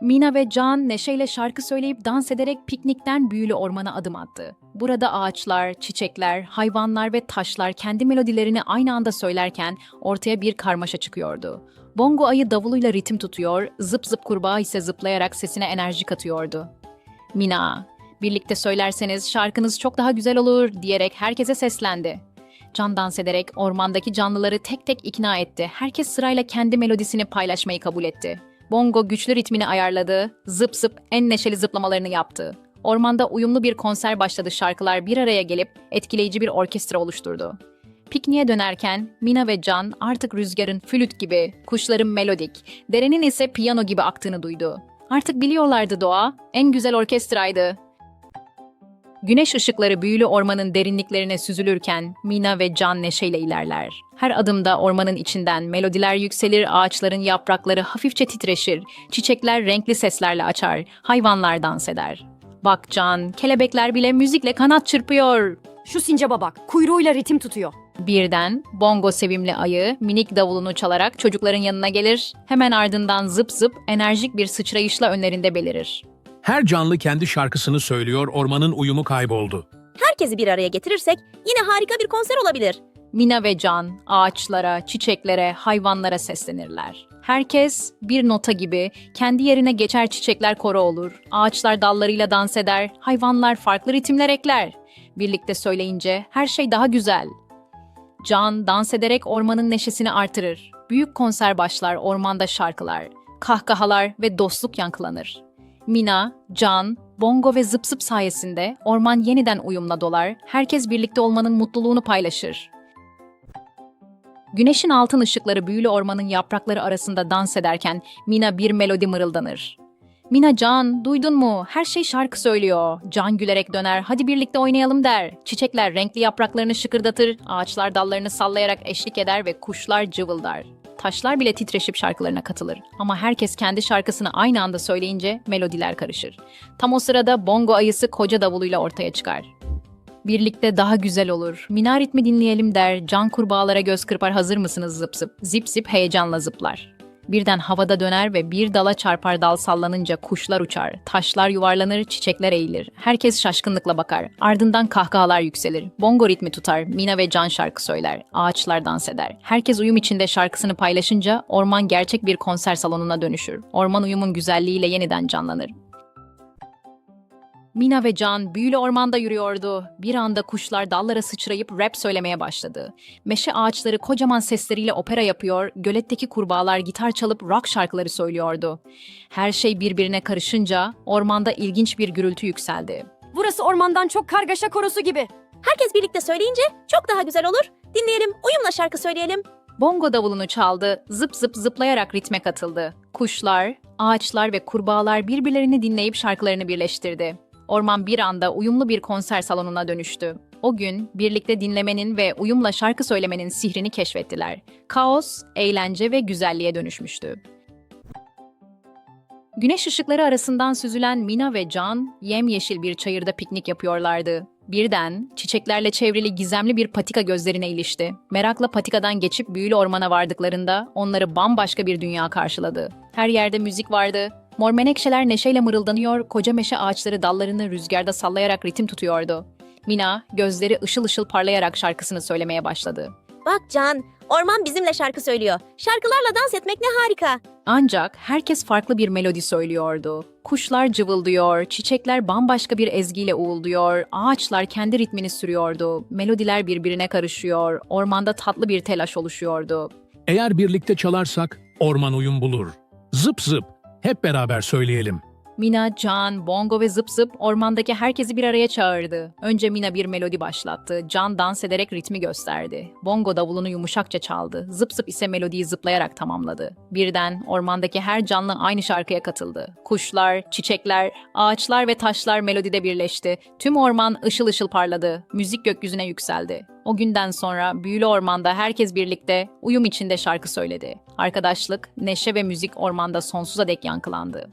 Mina ve Can neşeyle şarkı söyleyip dans ederek piknikten büyülü ormana adım attı. Burada ağaçlar, çiçekler, hayvanlar ve taşlar kendi melodilerini aynı anda söylerken ortaya bir karmaşa çıkıyordu. Bongo ayı davuluyla ritim tutuyor, zıp zıp kurbağa ise zıplayarak sesine enerji katıyordu. Mina, birlikte söylerseniz şarkınız çok daha güzel olur diyerek herkese seslendi. Can dans ederek ormandaki canlıları tek tek ikna etti. Herkes sırayla kendi melodisini paylaşmayı kabul etti. Bongo güçlü ritmini ayarladı, zıp zıp en neşeli zıplamalarını yaptı. Ormanda uyumlu bir konser başladı şarkılar bir araya gelip etkileyici bir orkestra oluşturdu. Pikniğe dönerken Mina ve Can artık rüzgarın flüt gibi, kuşların melodik, derenin ise piyano gibi aktığını duydu. Artık biliyorlardı doğa, en güzel orkestraydı. Güneş ışıkları büyülü ormanın derinliklerine süzülürken Mina ve Can neşeyle ilerler. Her adımda ormanın içinden melodiler yükselir, ağaçların yaprakları hafifçe titreşir, çiçekler renkli seslerle açar, hayvanlar dans eder. Bak Can, kelebekler bile müzikle kanat çırpıyor. Şu sincaba bak, kuyruğuyla ritim tutuyor. Birden Bongo sevimli ayı minik davulunu çalarak çocukların yanına gelir. Hemen ardından zıp zıp enerjik bir sıçrayışla önlerinde belirir. Her canlı kendi şarkısını söylüyor, ormanın uyumu kayboldu. Herkesi bir araya getirirsek yine harika bir konser olabilir. Mina ve Can ağaçlara, çiçeklere, hayvanlara seslenirler. Herkes bir nota gibi kendi yerine geçer çiçekler koro olur. Ağaçlar dallarıyla dans eder, hayvanlar farklı ritimler ekler. Birlikte söyleyince her şey daha güzel. Can dans ederek ormanın neşesini artırır. Büyük konser başlar ormanda şarkılar, kahkahalar ve dostluk yankılanır. Mina, Can, Bongo ve Zıp Zıp sayesinde orman yeniden uyumla dolar, herkes birlikte olmanın mutluluğunu paylaşır. Güneşin altın ışıkları büyülü ormanın yaprakları arasında dans ederken Mina bir melodi mırıldanır. Mina Can, duydun mu? Her şey şarkı söylüyor. Can gülerek döner, hadi birlikte oynayalım der. Çiçekler renkli yapraklarını şıkırdatır, ağaçlar dallarını sallayarak eşlik eder ve kuşlar cıvıldar. Taşlar bile titreşip şarkılarına katılır. Ama herkes kendi şarkısını aynı anda söyleyince melodiler karışır. Tam o sırada bongo ayısı koca davuluyla ortaya çıkar. Birlikte daha güzel olur. Mina ritmi dinleyelim der. Can kurbağalara göz kırpar hazır mısınız zıp zıp. Zip zip heyecanla zıplar. Birden havada döner ve bir dala çarpar dal sallanınca kuşlar uçar. Taşlar yuvarlanır, çiçekler eğilir. Herkes şaşkınlıkla bakar. Ardından kahkahalar yükselir. Bongo ritmi tutar. Mina ve Can şarkı söyler. Ağaçlar dans eder. Herkes uyum içinde şarkısını paylaşınca orman gerçek bir konser salonuna dönüşür. Orman uyumun güzelliğiyle yeniden canlanır. Mina ve Can büyülü ormanda yürüyordu. Bir anda kuşlar dallara sıçrayıp rap söylemeye başladı. Meşe ağaçları kocaman sesleriyle opera yapıyor, göletteki kurbağalar gitar çalıp rock şarkıları söylüyordu. Her şey birbirine karışınca ormanda ilginç bir gürültü yükseldi. Burası ormandan çok kargaşa korosu gibi. Herkes birlikte söyleyince çok daha güzel olur. Dinleyelim, uyumla şarkı söyleyelim. Bongo davulunu çaldı, zıp zıp zıplayarak ritme katıldı. Kuşlar, ağaçlar ve kurbağalar birbirlerini dinleyip şarkılarını birleştirdi. Orman bir anda uyumlu bir konser salonuna dönüştü. O gün birlikte dinlemenin ve uyumla şarkı söylemenin sihrini keşfettiler. Kaos, eğlence ve güzelliğe dönüşmüştü. Güneş ışıkları arasından süzülen Mina ve Can, yemyeşil bir çayırda piknik yapıyorlardı. Birden çiçeklerle çevrili gizemli bir patika gözlerine ilişti. Merakla patikadan geçip büyülü ormana vardıklarında onları bambaşka bir dünya karşıladı. Her yerde müzik vardı. Mor menekşeler neşeyle mırıldanıyor, koca meşe ağaçları dallarını rüzgarda sallayarak ritim tutuyordu. Mina, gözleri ışıl ışıl parlayarak şarkısını söylemeye başladı. Bak Can, orman bizimle şarkı söylüyor. Şarkılarla dans etmek ne harika. Ancak herkes farklı bir melodi söylüyordu. Kuşlar cıvıldıyor, çiçekler bambaşka bir ezgiyle uğulduyor, ağaçlar kendi ritmini sürüyordu, melodiler birbirine karışıyor, ormanda tatlı bir telaş oluşuyordu. Eğer birlikte çalarsak orman uyum bulur. Zıp zıp, hep beraber söyleyelim. Mina, Can, Bongo ve Zıp Zıp ormandaki herkesi bir araya çağırdı. Önce Mina bir melodi başlattı. Can dans ederek ritmi gösterdi. Bongo davulunu yumuşakça çaldı. Zıp Zıp ise melodiyi zıplayarak tamamladı. Birden ormandaki her canlı aynı şarkıya katıldı. Kuşlar, çiçekler, ağaçlar ve taşlar melodide birleşti. Tüm orman ışıl ışıl parladı. Müzik gökyüzüne yükseldi. O günden sonra büyülü ormanda herkes birlikte uyum içinde şarkı söyledi. Arkadaşlık, neşe ve müzik ormanda sonsuza dek yankılandı.